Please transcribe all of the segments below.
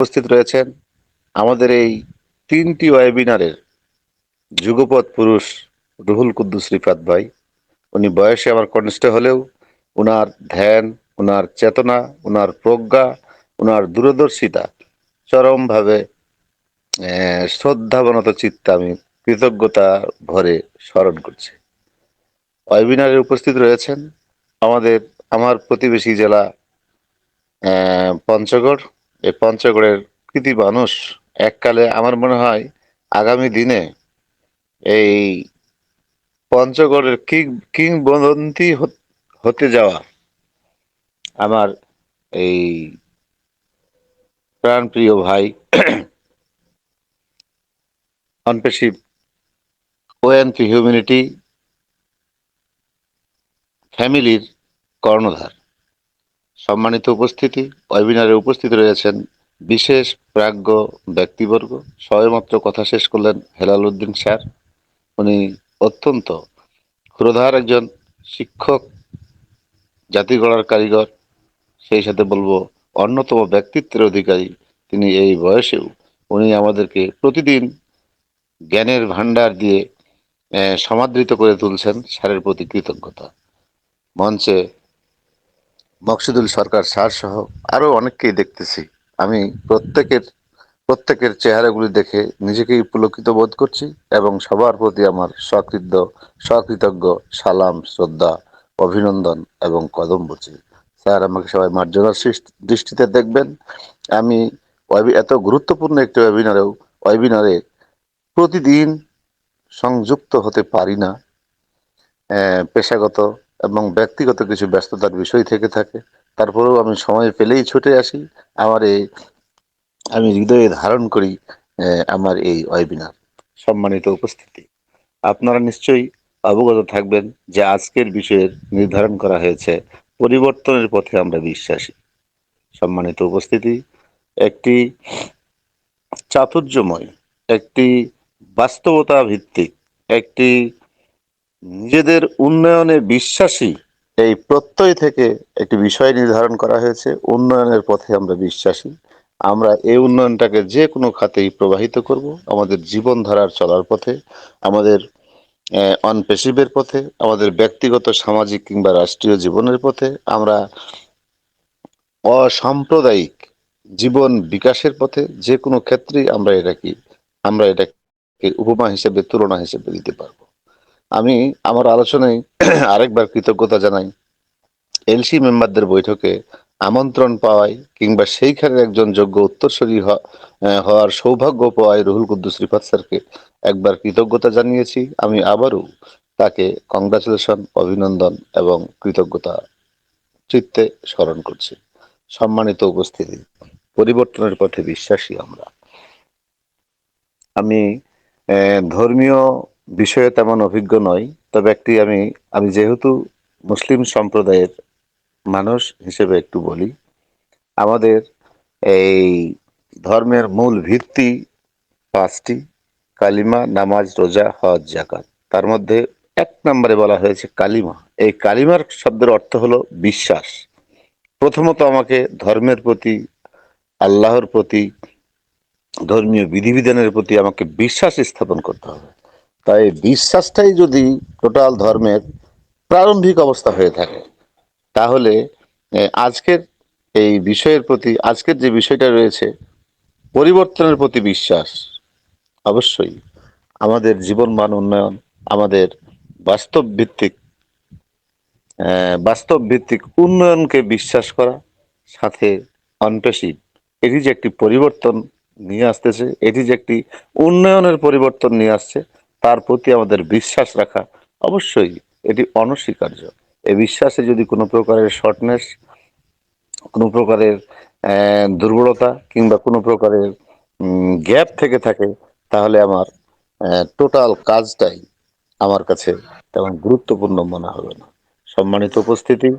উপস্থিত রয়েছেন আমাদের এই তিনটি ওয়েবিনারের যুগপৎ পুরুষ রুহুল কুদ্দুস রিফাত ভাই। উনি বয়সে আমার কনিষ্ঠ হলেও উনার ধ্যান, উনার চেতনা, উনার প্রজ্ঞা, উনার দূরদর্শিতা চরমভাবে শ্রদ্ধাবনত চিত্তে আমি কৃতজ্ঞতা ভরে স্মরণ করছি। ওয়েবিনারে উপস্থিত রয়েছেন আমাদের, আমার প্রতিবেশী জেলা পঞ্চগড় এই পঞ্চগড়ের কৃতি মানুষ, এককালে আমার মনে হয় আগামী দিনে এই পঞ্চগড়ের কিং, কিংবদন্তি হত- যাওয়া আমার এই প্রাণপ্রিয় ভাই অনপেশিভ ওএনপি হিউম্যানিটি ফ্যামিলির কর্ণধার। সম্মানিত উপস্থিতি ওয়েবিনারে উপস্থিত রয়েছেন বিশেষ প্রাজ্ঞ ব্যক্তিবর্গ। সবেমাত্র কথা শেষ করলেন হেলাল উদ্দিন স্যার। উনি অত্যন্ত ক্ষুরধার একজন শিক্ষক, জাতি গড়ার কারিগর। সেই সাথে বলব, অন্যতম ব্যক্তিত্বের অধিকারী তিনি এই বয়সেও। উনি আমাদেরকে প্রতিদিন জ্ঞানের ভান্ডার দিয়ে সমাদৃত করে তুলছেন স্যারের প্রতি কৃতজ্ঞতা। মঞ্চে মকসুদুল সরকার স্যার সহ আরও অনেককেই দেখতেছি। আমি প্রত্যেকের প্রত্যেকের চেহারাগুলি দেখে নিজেকেই পুলকিত বোধ করছি এবং সবার প্রতি আমার সকৃত, সকৃতজ্ঞ সালাম, শ্রদ্ধা, অভিনন্দন এবং কদম বুঝি। স্যার আমাকে সবাই মার্জনার দৃষ্টিতে দেখবেন। আমি এত গুরুত্বপূর্ণ একটি ওয়েবিনারেও, ওয়েবিনারে প্রতিদিন সংযুক্ত হতে পারি না। পেশাগত এবং ব্যক্তিগত কিছু ব্যস্ততার বিষয় থেকে থাকে। তারপরেও আমি সময় পেলেই ছুটে আসি। আমার এই, আমি হৃদয়ে ধারণ করি আমার এই ওয়েবিনার সম্মানিত উপস্থিতি। আপনারা নিশ্চয়ই অবগত থাকবেন যে আজকের বিষয়ের নির্ধারণ করা হয়েছে, পরিবর্তনের পথে আমরা বিশ্বাসী। সম্মানিত উপস্থিতি, একটি চাতুর্যময়, একটি বাস্তবতা ভিত্তিক একটি নিজেদের উন্নয়নে বিশ্বাসী এই প্রত্যয় থেকে একটি বিষয় নির্ধারণ করা হয়েছে, উন্নয়নের পথে আমরা বিশ্বাসী। আমরা এই উন্নয়নটাকে যে কোনো খাতেই প্রবাহিত করব, আমাদের জীবনধারার চলার পথে, আমাদের অনপেশিভের পথে, আমাদের ব্যক্তিগত, সামাজিক কিংবা রাষ্ট্রীয় জীবনের পথে, আমরা অসাম্প্রদায়িক জীবন বিকাশের পথে যে কোনো ক্ষেত্রেই আমরা এটাকে আমরা এটাকে উপমা হিসেবে, তুলনা হিসেবে দিতে পারব। আমি আমার আলোচনায় আরেকবার কৃতজ্ঞতা জানাই। এলসি মেম্বারদের বৈঠকে আমন্ত্রণ পাওয়ায় কিংবা সেইখানে একজন যোগ্য উত্তরসূরি হওয়ার সৌভাগ্য পাওয়ায় রুহুল কুদ্দুস রিফাত স্যারকে একবার কৃতজ্ঞতা জানিয়েছি। আমি আবারও তাকে কংগ্রাচুলেশন অভিনন্দন এবং কৃতজ্ঞতা চিত্তে স্মরণ করছি। সম্মানিত উপস্থিতি, পরিবর্তনের পথে বিশ্বাসী আমরা। আমি ধর্মীয় বিষয়ে তেমন অভিজ্ঞ নই, তবে একটি আমি আমি যেহেতু মুসলিম সম্প্রদায়ের মানুষ হিসেবে একটু বলি, আমাদের এই ধর্মের মূল ভিত্তি পাঁচটি, কালিমা, নামাজ, রোজা, হজ জাকাত তার মধ্যে এক নম্বরে বলা হয়েছে কালিমা। এই কালিমার শব্দের অর্থ হলো বিশ্বাস। প্রথমত আমাকে ধর্মের প্রতি, আল্লাহর প্রতি, ধর্মীয় বিধিবিধানের প্রতি আমাকে বিশ্বাস স্থাপন করতে হবে। তাই বিশ্বাসটাই যদি টোটাল ধর্মের প্রারম্ভিক অবস্থা হয়ে থাকে, তাহলে আজকের এই বিষয়ের প্রতি, আজকের যে বিষয়টা রয়েছে, পরিবর্তনের প্রতি বিশ্বাস অবশ্যই আমাদের জীবন মান উন্নয়ন, আমাদের বাস্তব ভিত্তিক বাস্তব ভিত্তিক উন্নয়নকে বিশ্বাস করা, সাথে অনপেশিভ, এটি যে একটি পরিবর্তন নিয়ে আসতেছে, এটি যে একটি উন্নয়নের পরিবর্তন নিয়ে আসছে তার প্রতি আমাদের বিশ্বাস রাখা অবশ্যই এটি অনস্বীকার্য। এই বিশ্বাসে যদি কোনো প্রকারের শর্টনেস কোনো প্রকারের দুর্বলতা কিংবা কোনো প্রকারের গ্যাপ থেকে থাকে তাহলে আমার টোটাল কাজটাই আমার কাছে তেমন গুরুত্বপূর্ণ মনে হবে না। সম্মানিত উপস্থিতি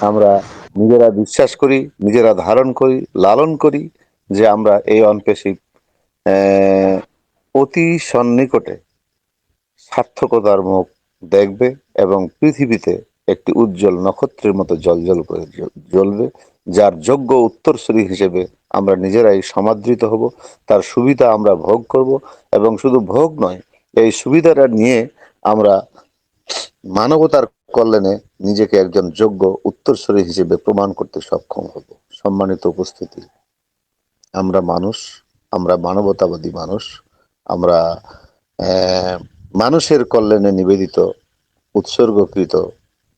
আমরা নিজেরা বিশ্বাস করি নিজেরা ধারণ করি লালন করি যে আমরা এই অনপেশিভ আহ, অতি সন্নিকটে সার্থকতার মুখ দেখবে এবং পৃথিবীতে একটি উজ্জ্বল নক্ষত্রের মতো জলজল করে জ্বলবে, যার যোগ্য উত্তরসূরি হিসেবে আমরা নিজেরাই সমাদৃত হব, তার সুবিধা আমরা ভোগ করব এবং শুধু ভোগ নয়, এই সুবিধাটা নিয়ে আমরা মানবতার কল্যাণে নিজেকে একজন যোগ্য উত্তরসূরি হিসেবে প্রমাণ করতে সক্ষম হব। সম্মানিত উপস্থিতি, আমরা মানুষ, আমরা মানবতাবাদী মানুষ আমরা মানুষের কল্যাণে নিবেদিত, উৎসর্গকৃত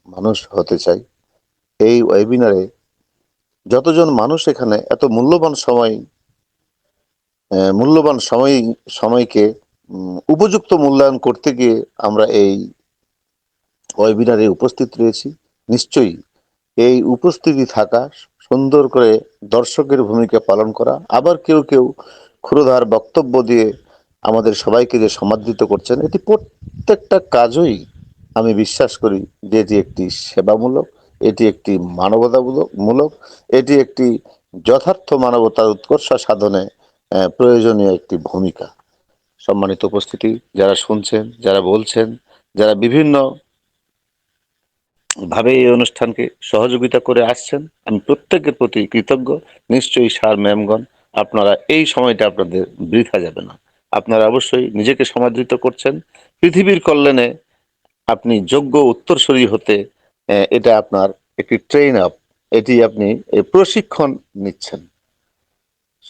মানুষ হতে চাই। এই ওয়েবিনারে যতজন মানুষ এখানে এত মূল্যবান সময় মূল্যবান সময়, সময়কে উপযুক্ত মূল্যায়ন করতে গিয়ে আমরা এই ওয়েবিনারে উপস্থিত রয়েছি। নিশ্চয়ই এই উপস্থিতি থাকা, সুন্দর করে দর্শকের ভূমিকা পালন করা, আবার কেউ কেউ ক্ষুরধার বক্তব্য দিয়ে আমাদের সবাইকে যে সমাদৃত করছেন, এটি প্রত্যেকটা কাজই আমি বিশ্বাস করি যে এটি একটি সেবামূলক, এটি একটি মানবতামূলক, মূলক, এটি একটি যথার্থ মানবতার উৎকর্ষ সাধনে প্রয়োজনীয় একটি ভূমিকা। সম্মানিত উপস্থিতি, যারা শুনছেন, যারা বলছেন, যারা বিভিন্ন ভাবে এই অনুষ্ঠানকে সহযোগিতা করে আসছেন, আমি প্রত্যেকের প্রতি কৃতজ্ঞ। নিশ্চয়ই সার ম্যামগণ, আপনারা এই সময়টা আপনাদের বৃথা যাবে না। আপনারা অবশ্যই নিজেকে সমাদৃত করছেন। পৃথিবীর কল্যাণে আপনি যোগ্য উত্তরসূরি হতে এটা আপনার একটি ট্রেন আপ এটি আপনি প্রশিক্ষণ নিচ্ছেন।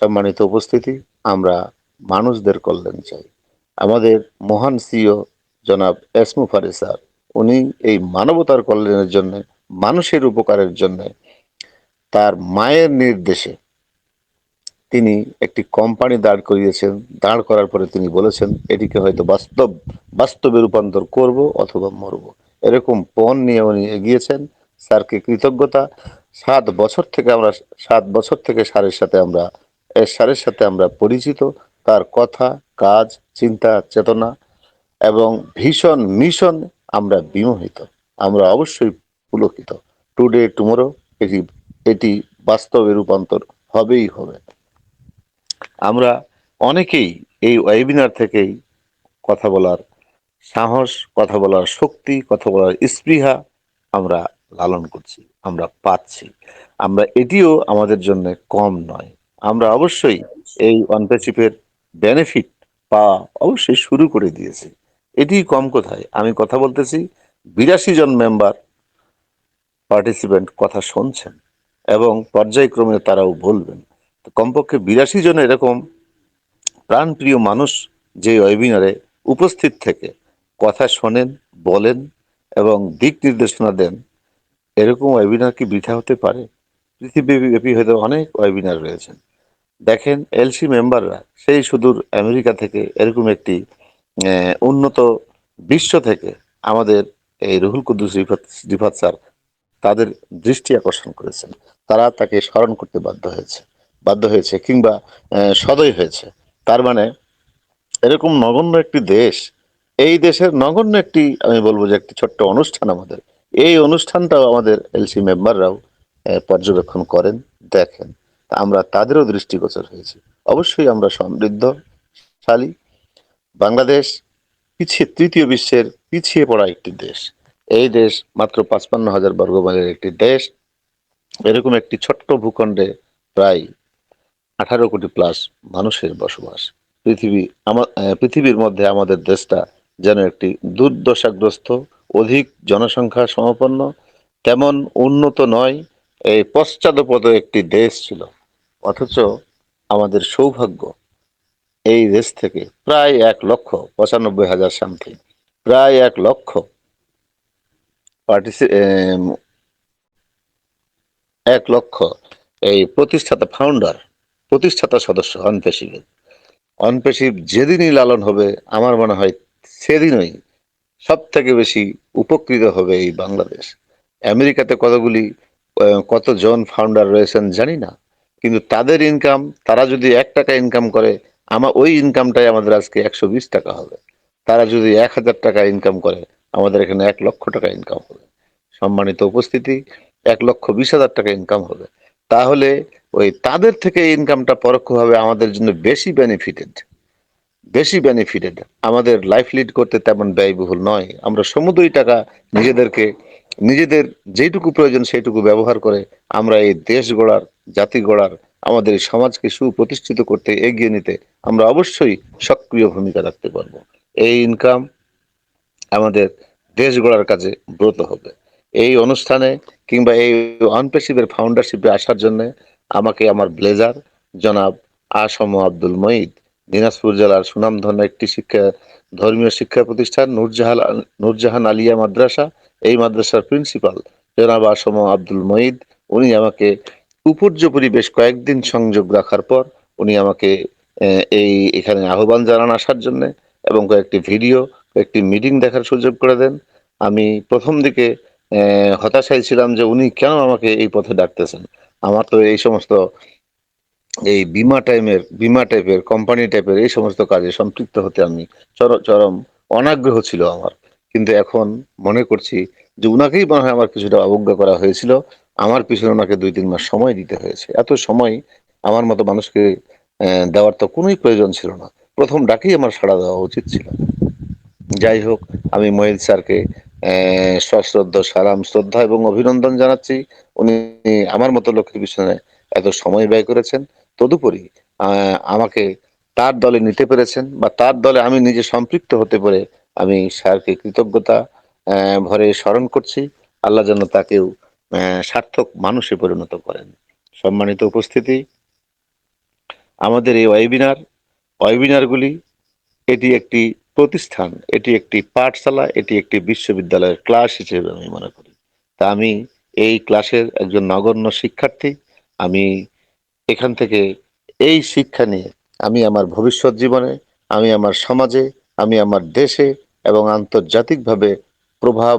সম্মানিত উপস্থিতি, আমরা মানুষদের কল্যাণ চাই। আমাদের মহান সিও জনাব এসমু ফারে স্যার, উনি এই মানবতার কল্যাণের জন্য, মানুষের উপকারের জন্য, তার মায়ের নির্দেশে তিনি একটি কোম্পানি দাঁড় করিয়েছেন। দাঁড় করার পরে তিনি বলেছেন, এটিকে হয়তো বাস্তব, বাস্তবে রূপান্তর করব অথবা মরব। এরকম পণ নিয়ে উনি এগিয়েছেন, স্যারকে কৃতজ্ঞতা। সাত বছর থেকে আমরা, সাত বছর থেকে স্যারের সাথে আমরা স্যারের সাথে আমরা পরিচিত। তার কথা, কাজ, চিন্তা, চেতনা এবং ভীষণ মিশন আমরা বিমোহিত। আমরা অবশ্যই পুলকিত। টুডে, টুমোরো, এটি এটি বাস্তবে রূপান্তর হবেই হবে। আমরা অনেকেই এই ওয়েবিনার থেকেই কথা বলার সাহস, কথা বলার শক্তি, কথা বলার স্পৃহা আমরা লালন করছি, আমরা পাচ্ছি। আমরা এটিও আমাদের জন্য কম নয়। আমরা অবশ্যই এই অনপেসিপের বেনিফিট পাওয়া অবশ্যই শুরু করে দিয়েছি। এটি কম কোথায়। আমি কথা বলতেছি, বিরাশি জন মেম্বার পার্টিসিপেন্ট কথা শুনছেন এবং পর্যায়ক্রমে তারাও বলবেন। কমপক্ষে বিরাশি জন এরকম প্রাণপ্রিয় মানুষ যে ওয়েবিনারে উপস্থিত থেকে কথা শোনেন, বলেন এবং দিক নির্দেশনা দেন, এরকম ওয়েবিনার কি বৃথা হতে পারে? পৃথিবীব্যাপী হয়তো অনেক ওয়েবিনার রয়েছেন দেখেন, এলসি মেম্বাররা সেই সুদূর আমেরিকা থেকে এরকম একটি উন্নত বিশ্ব থেকে আমাদের এই রুহুল কুদ্দুস রিফাত স্যার তাদের দৃষ্টি আকর্ষণ করেছেন। তারা তাকে স্মরণ করতে বাধ্য হয়েছে। বাধ্য হয়েছে কিংবা সদয় হয়েছে। তার মানে এরকম নগণ্য একটি দেশ, এই দেশের নগণ্য একটি, আমি বলব যে একটি ছোট্ট অনুষ্ঠান আমাদের। এই অনুষ্ঠানটাও আমাদের এলসি মেম্বাররাও পর্যবেক্ষণ করেন, দেখেন। আমরা তাদেরও দৃষ্টিগোচর হয়েছি। অবশ্যই আমরা সমৃদ্ধশালী। বাংলাদেশ পিছিয়ে, তৃতীয় বিশ্বের পিছিয়ে পড়া একটি দেশ। এই দেশ মাত্র পাঁচপান্ন হাজার বর্গমাইলের একটি দেশ। এরকম একটি ছোট্ট ভূখণ্ডে প্রায় আঠারো কোটি প্লাস মানুষের বসবাস। পৃথিবী আমার পৃথিবীর মধ্যে আমাদের দেশটা যেন একটি দুর্দশাগ্রস্ত, অধিক জনসংখ্যা সমপন্ন, তেমন উন্নত নয়, এই পশ্চাদপদ একটি দেশ ছিল। অথচ আমাদের সৌভাগ্য এই দেশ থেকে প্রায় এক লক্ষ পঁচানব্বই হাজার সামথিং প্রায় এক লক্ষ পার্টিসি এক লক্ষ এই প্রতিষ্ঠাতা ফাউন্ডার প্রতিষ্ঠাতা সদস্য অনপেশিভের অনপেশিভ যেদিনই লালন হবে, আমার মনে হয় সেদিনই সব থেকে বেশি উপকৃত হবে এই বাংলাদেশ। আমেরিকাতে কতগুলি কতজন ফাউন্ডার রয়েছেন জানি না, কিন্তু তাদের ইনকাম তারা যদি এক টাকা ইনকাম করে আমার ওই ইনকামটাই আমাদের আজকে একশো বিশ টাকা হবে। তারা যদি এক হাজার টাকা ইনকাম করে, আমাদের এখানে এক লক্ষ টাকা ইনকাম হবে। সম্মানিত উপস্থিতি, এক লক্ষ বিশ হাজার টাকা ইনকাম হবে। তাহলে ওই তাদের থেকে ইনকামটা পরোক্ষভাবে আমাদের জন্য বেশি বেনিফিটেড বেশি বেনিফিটেড আমাদের লাইফ লিড করতে তেমন ব্যয়বহুল নয়। আমরা সমুদ্রই টাকা নিজেদেরকে, নিজেদের যেটুকু প্রয়োজন সেইটুকু ব্যবহার করে আমরা এই দেশ গড়ার, জাতি গড়ার, আমাদের সমাজকে সুপ্রতিষ্ঠিত করতে এগিয়ে নিতে আমরা অবশ্যই সক্রিয় ভূমিকা রাখতে পারব। এই ইনকাম আমাদের দেশ গড়ার কাজে ব্রত হবে। এই অনুষ্ঠানে কিংবা এই অনপেসিভের ফাউন্ডারশিপে আসার জন্য আমাকে আমার ব্লেজার, জনাব আসম আব্দুল মঈদ, দিনাজপুর জেলার সুনামধন্য একটি শিক্ষা, ধর্মীয় শিক্ষা প্রতিষ্ঠান নূরজাহান নূরজাহান আলিয়া মাদ্রাসা, এই মাদ্রাসার প্রিন্সিপাল। জনাব আসম আব্দুল মঈদ, উনি আমাকে উপর্যুপরি বেশ কয়েকদিন সংযোগ রাখার পর উনি আমাকে এই এখানে আহ্বান জানান আসার জন্য এবং কয়েকটি ভিডিও একটি মিটিং দেখার সুযোগ করে দেন। আমি প্রথম দিকে হতাশায় ছিলাম যে উনি কেন আমাকে এই পথে ডাকতেছেন। আমার তো এই সমস্ত এই বিমা টাইমের বিমা টাইপের কোম্পানি টাইপের এই সমস্ত কাজে সম্পৃক্ত হতে আমি চর- চরম অনাগ্রহ ছিল আমার। কিন্তু এখন মনে করছি যে উনাকেই মনে হয় আমার কিছুটা অবজ্ঞা করা হয়েছিল। আমার পিছনে ওনাকে দুই, তিন মাস সময় দিতে হয়েছে। এত সময় আমার মতো মানুষকে দেওয়ার তো কোনোই প্রয়োজন ছিল না। প্রথম ডাকেই আমার সাড়া দেওয়া উচিত ছিল। যাই হোক, আমি মহিল স্যারকে সশ্রদ্ধ সালাম শ্রদ্ধা এবং অভিনন্দন জানাচ্ছি। উনি আমার মতো লোকের পিছনে এত সময় ব্যয় করেছেন, তদুপরি আমাকে তার দলে নিতে পেরেছেন বা তার দলে আমি নিজে সম্পৃক্ত হতে পেরে আমি স্যারকে কৃতজ্ঞতা ভরে স্মরণ করছি। আল্লাহ যেন তাকেও সার্থক মানুষে পরিণত করেন। সম্মানিত উপস্থিতি, আমাদের এই ওয়েবিনার, ওয়েবিনারগুলি, এটি একটি প্রতিষ্ঠান, এটি একটি পাঠশালা, এটি একটি বিশ্ববিদ্যালয়ের ক্লাস হিসেবে আমি মনে করি। তা আমি এই ক্লাসের একজন নগণ্য শিক্ষার্থী, আমি এখান থেকে এই শিক্ষা নিয়ে, আমি আমার ভবিষ্যৎ জীবনে, আমি আমার সমাজে, আমি আমার দেশে এবং আন্তর্জাতিকভাবে প্রভাব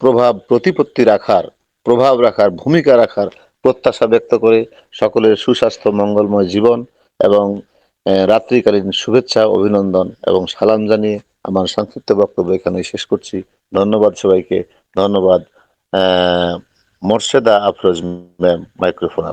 প্রভাব প্রতিপত্তি রাখার, প্রভাব রাখার ভূমিকা রাখার প্রত্যাশা ব্যক্ত করে সকলের সুস্বাস্থ্য, মঙ্গলময় জীবন এবং রাত্রিকালীন শুভেচ্ছা, অভিনন্দন এবং সালাম জানিয়ে আমার সংক্ষিপ্ত বক্তব্য এখানে শেষ করছি। ধন্যবাদ সবাইকে। ধন্যবাদ। Morsheda Afroz ma'am microphone